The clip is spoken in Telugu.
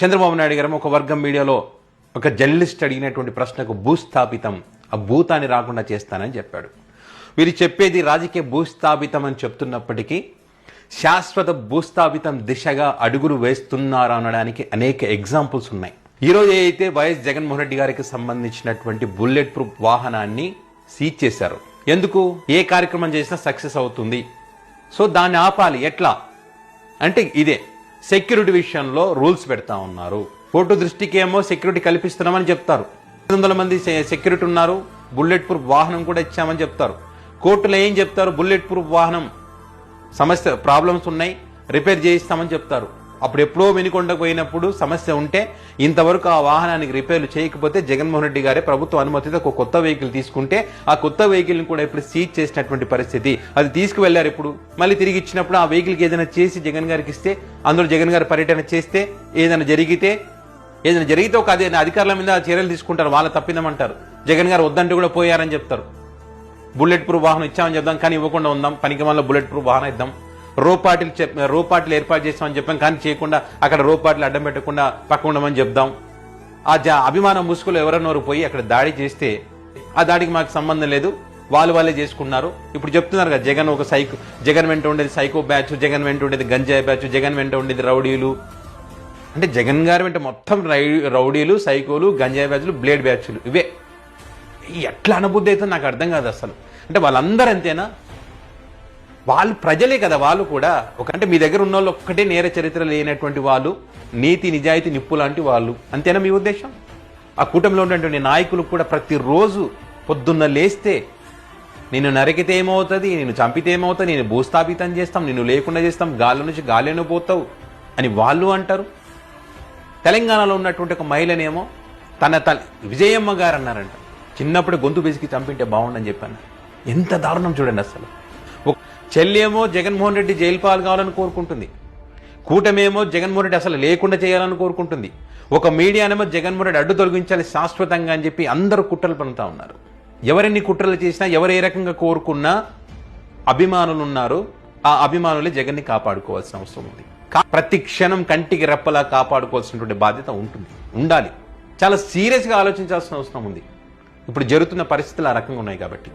చంద్రబాబు నాయుడు గారు ఒక వర్గం మీడియాలో ఒక జర్నలిస్ట్ అడిగినటువంటి ప్రశ్నకు భూస్థాపితం ఆ భూతాన్ని రాకుండా చేస్తానని చెప్పాడు. వీరు చెప్పేది రాజకీయ భూస్థాపితం అని చెప్తున్నప్పటికీ శాశ్వత భూస్థాపితం దిశగా అడుగులు వేస్తున్నారా అనడానికి అనేక ఎగ్జాంపుల్స్ ఉన్నాయి. ఈరోజు అయితే వైఎస్ జగన్మోహన్ రెడ్డి గారికి సంబంధించినటువంటి బుల్లెట్ ప్రూఫ్ వాహనాన్ని సీజ్ చేశారు ఎందుకు? ఏ కార్యక్రమం చేసినా సక్సెస్ అవుతుంది. సో దాన్ని ఆపాలి. ఎట్లా? అంటే ఇదే. సెక్యూరిటీ విషయంలో రూల్స్ పెడతా ఉన్నారు. కోర్టు దృష్టికి ఏమో సెక్యూరిటీ కల్పిస్తున్నామని చెప్తారు. ఐదు వందల మంది సెక్యూరిటీ ఉన్నారు. బుల్లెట్ ప్రూఫ్ వాహనం కూడా ఇచ్చామని చెప్తారు. కోర్టులో ఏం చెప్తారు? బుల్లెట్ ప్రూఫ్ వాహనం సమస్య ప్రాబ్లమ్స్ ఉన్నాయి. రిపేర్ చేయిస్తామని చెప్తారు. అప్పుడు ఎప్పుడో వెనుకొండకు పోయినప్పుడు సమస్య ఉంటే ఇంతవరకు ఆ వాహనానికి రిపేర్లు చేయకపోతే జగన్మోహన్ రెడ్డి గారే ప్రభుత్వ అనుమతితో ఒక కొత్త వెహికల్ తీసుకుంటే ఆ కొత్త వెహికల్ కూడా ఇప్పుడు సీజ్ చేసినటువంటి పరిస్థితి. అది తీసుకువెళ్ళారు ఇప్పుడు మళ్ళీ తిరిగి ఇచ్చినప్పుడు ఆ వెహికల్కి ఏదైనా చేసి జగన్ గారికి ఇస్తే అందులో జగన్ గారు పర్యటన చేస్తే ఏదైనా జరిగితే ఏదైనా జరిగితే ఒక అదే అధికారుల మీద చర్యలు తీసుకుంటారు. వాళ్ళ తప్పిందమంటారు. జగన్ గారు వద్దంటే కూడా పోయారని చెప్తారు. బుల్లెట్ ప్రూఫ్ వాహనం ఇచ్చామని చెప్దాం కానీ ఇవ్వకుండా ఉందాం. పనికి వల్ల బుల్లెట్ ప్రూఫ్ వాహనం ఇద్దాం. రోపాటిల్ చెప్ ఏర్పాటు చేస్తామని చెప్పాం. కానీ చేయకుండా అక్కడ రోపాటిల్ అడ్డం పెట్టకుండా పక్క ఉండమని చెప్దాం. ఆ జ- అభిమానం ముసుగులో ఎవరన్నోరు పోయి అక్కడ దాడి చేస్తే ఆ దాడికి మాకు సంబంధం లేదు. వాళ్ళు వాళ్ళే చేసుకున్నారు ఇప్పుడు చెప్తున్నారు కదా జగన్ ఒక సైకో జగన్ వెంట ఉండేది సైకో బ్యాచ్ జగన్ వెంట ఉండేది గంజాయి బ్యాచ్ జగన్ వెంట ఉండేది రౌడీలు. అంటే జగన్ గారి వెంట మొత్తం రౌడీలు సైకోలు గంజాయి బ్యాచ్లు బ్లేడ్ బ్యాచ్లు ఇవే. ఎట్లా అనుబుద్ధి అయితే నాకు అర్థం కాదు అసలు. అంటే వాళ్ళందరూ అంతేనా వాళ్ళు ప్రజలే కదా వాళ్ళు కూడా. ఒక అంటే మీ దగ్గర ఉన్న వాళ్ళు ఒక్కటే నేర చరిత్ర లేనటువంటి వాళ్ళు నీతి నిజాయితీ నిప్పు లాంటి వాళ్ళు. అంతేనా మీ ఉద్దేశం? ఆ కూటమిలో ఉన్నటువంటి నాయకులు కూడా ప్రతిరోజు పొద్దున్న లేస్తే నేను నరికితే ఏమవుతుంది? నేను చంపితే ఏమవుతుంది? నేను భూస్థాపితం చేస్తాం నేను లేకుండా చేస్తాం గాలి నుంచి గాలిని పోతావు అని వాళ్ళు అంటారు. తెలంగాణలో ఉన్నటువంటి ఒక మహిళనేమో తన తల విజయమ్మ గారు అన్నారంట. చిన్నప్పుడు గొంతు బెసికి చంపింటే బాగుండని చెప్పాను. ఎంత దారుణం చూడండి అసలు. చెల్లేమో జగన్మోహన్ రెడ్డి జైలు పాలు కావాలని కోరుకుంటుంది. కూటమేమో జగన్మోహన్ రెడ్డి అసలు లేకుండా చేయాలని కోరుకుంటుంది. ఒక మీడియానేమో జగన్మోహన్ రెడ్డి అడ్డు తొలగించాలి శాశ్వతంగా అని చెప్పి అందరూ కుట్రలు పనుతా ఉన్నారు. ఎవరెన్ని కుట్రలు చేసినా ఎవరు ఏ రకంగా కోరుకున్నా అభిమానులు ఉన్నారు ఆ అభిమానులే జగన్ని కాపాడుకోవాల్సిన అవసరం ఉంది. ప్రతి క్షణం కంటికి రెప్పలా కాపాడుకోవాల్సినటువంటి బాధ్యత ఉంటుంది. ఉండాలి. చాలా సీరియస్గా ఆలోచించాల్సిన అవసరం ఉంది. ఇప్పుడు జరుగుతున్న పరిస్థితులు ఆ రకంగా ఉన్నాయి కాబట్టి.